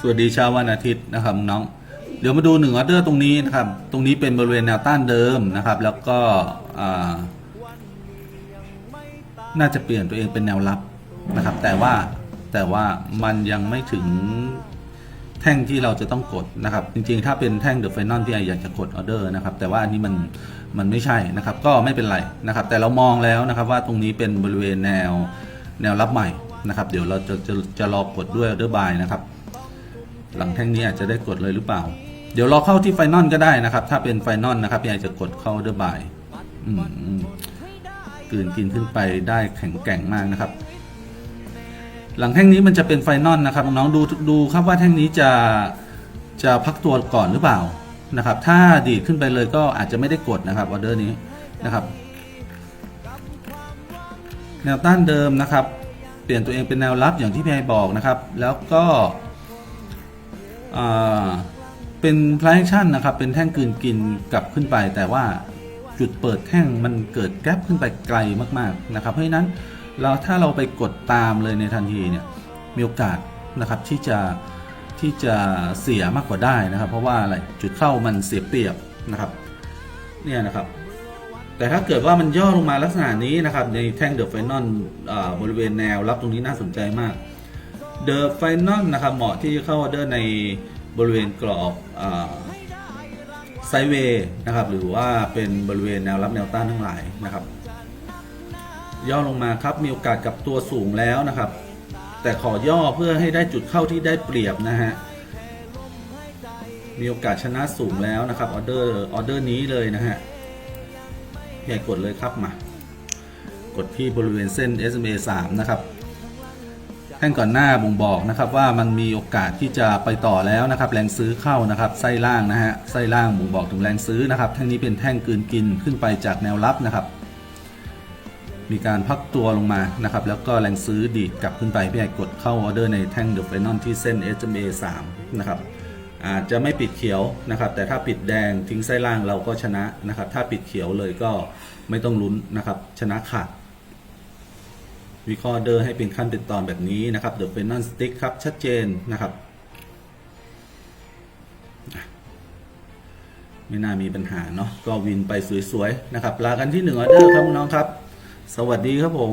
สวัสดีเช้าวันอาทิตย์นะครับน้อง เดี๋ยวมาดูหนึ่งออเดอร์ตรงนี้นะครับ ตรงนี้เป็นบริเวณแนวต้านเดิมนะครับ แล้วก็น่าจะเปลี่ยนตัวเองเป็นแนวรับนะครับ แต่ว่าแต่ว่ามันยังไม่ถึงแท่งที่เราจะต้องกดนะครับ จริงๆ ถ้าเป็นแท่งเดอะไฟนอลที่ไออยากจะกดออเดอร์นะครับ แต่ว่าอันนี้มันมันไม่ใช่นะครับ ก็ไม่เป็นไรนะครับ แต่เรามองแล้วนะครับว่าตรงนี้เป็นบริเวณแนวแนวรับใหม่ นะครับ เดี๋ยวเราจะจะจะรอกดด้วยออเดอร์บายนะครับ หลังแท่งนี้อาจจะได้กดเลยหรือเปล่า เดี๋ยวรอเข้าที่ไฟนอลก็ได้นะครับ ถ้าเป็นไฟนอลนะครับพี่ไอจะกดเข้าเดอร์บายอืมอืมกลืนกินขึ้นไปได้แข็งแกร่งมากนะครับ หลังแท่งนี้มันจะเป็นไฟนอลนะครับน้องๆดูดูครับว่าแท่งนี้จะจะพักตัวก่อนหรือเปล่านะครับ ถ้าดีดขึ้นไปเลยก็อาจจะไม่ได้กดนะครับออเดอร์นี้นะครับ แนวต้านเดิมนะครับ เปลี่ยนตัวเองเป็นแนวรับอย่างที่พี่ไอบอกนะครับ แล้วก็เป็นพลายชั่นนะครับ เป็นแท่งกืนกินกลับขึ้นไป แต่ว่าจุดเปิดแท่งมันเกิดแกลบขึ้นไปไกลมากๆนะครับ เพราะฉะนั้นเราถ้าเราไปกดตามเลยในทันทีเนี่ยมีโอกาสนะครับที่จะที่จะเสียมากกว่าได้นะครับ เพราะว่าอะไรจุดเข้ามันเสียเปรียบนะครับ เนี่ยนะครับ แต่ถ้าเกิดว่ามันย่อลงมาลักษณะนี้นะครับ ในแท่งเดอะไฟนอลบริเวณแนวรับตรงนี้น่าสนใจมากเดอะไฟนอลนะครับเหมาะที่จะเข้าออเดอร์ในบริเวณกรอบไซเวย์นะครับ หรือว่าเป็นบริเวณแนวรับแนวต้านทั้งหลายนะครับ ย่อลงมาครับมีโอกาสกับตัวสูงแล้วนะครับ แต่ขอย่อเพื่อให้ได้จุดเข้าที่ได้เปรียบนะฮะมีโอกาสชนะสูงแล้วนะครับออเดอร์ออเดอร์นี้เลยนะฮะ พี่ใหญ่กดเลยครับมากดที่บริเวณเส้น SMA 3 นะครับ แท่งก่อนหน้าบ่งบอกนะครับว่ามันมีโอกาสที่จะไปต่อแล้วนะครับ แรงซื้อเข้านะครับไส้ล่างนะฮะไส้ล่างบ่งบอกถึงแรงซื้อนะครับแท่งนี้เป็นแท่งกืนกินขึ้นไปจากแนวรับนะครับ มีการพักตัวลงมานะครับ แล้วก็แรงซื้อดีดกลับขึ้นไปพี่ใหญ่กดเข้าออเดอร์ในแท่งเดอะไฟนอลที่เส้น SMA 3 นะครับ อาจจะไม่ปิดเขียวนะครับ แต่ถ้าปิดแดงทิ้งไส้ล่างเราก็ชนะนะครับ ถ้าปิดเขียวเลยก็ไม่ต้องลุ้นนะครับ ชนะขาดวิเคราะห์เดอร์ให้เป็นขั้นเป็นตอนแบบนี้นะครับ The f i n a l Stick ครับ ชัดเจนนะครับ ไม่น่ามีปัญหาเนาะก็วินไปสวยๆนะครับ ลากันที่หนึ่งออเดอร์ครับน้องครับ สวัสดีครับผม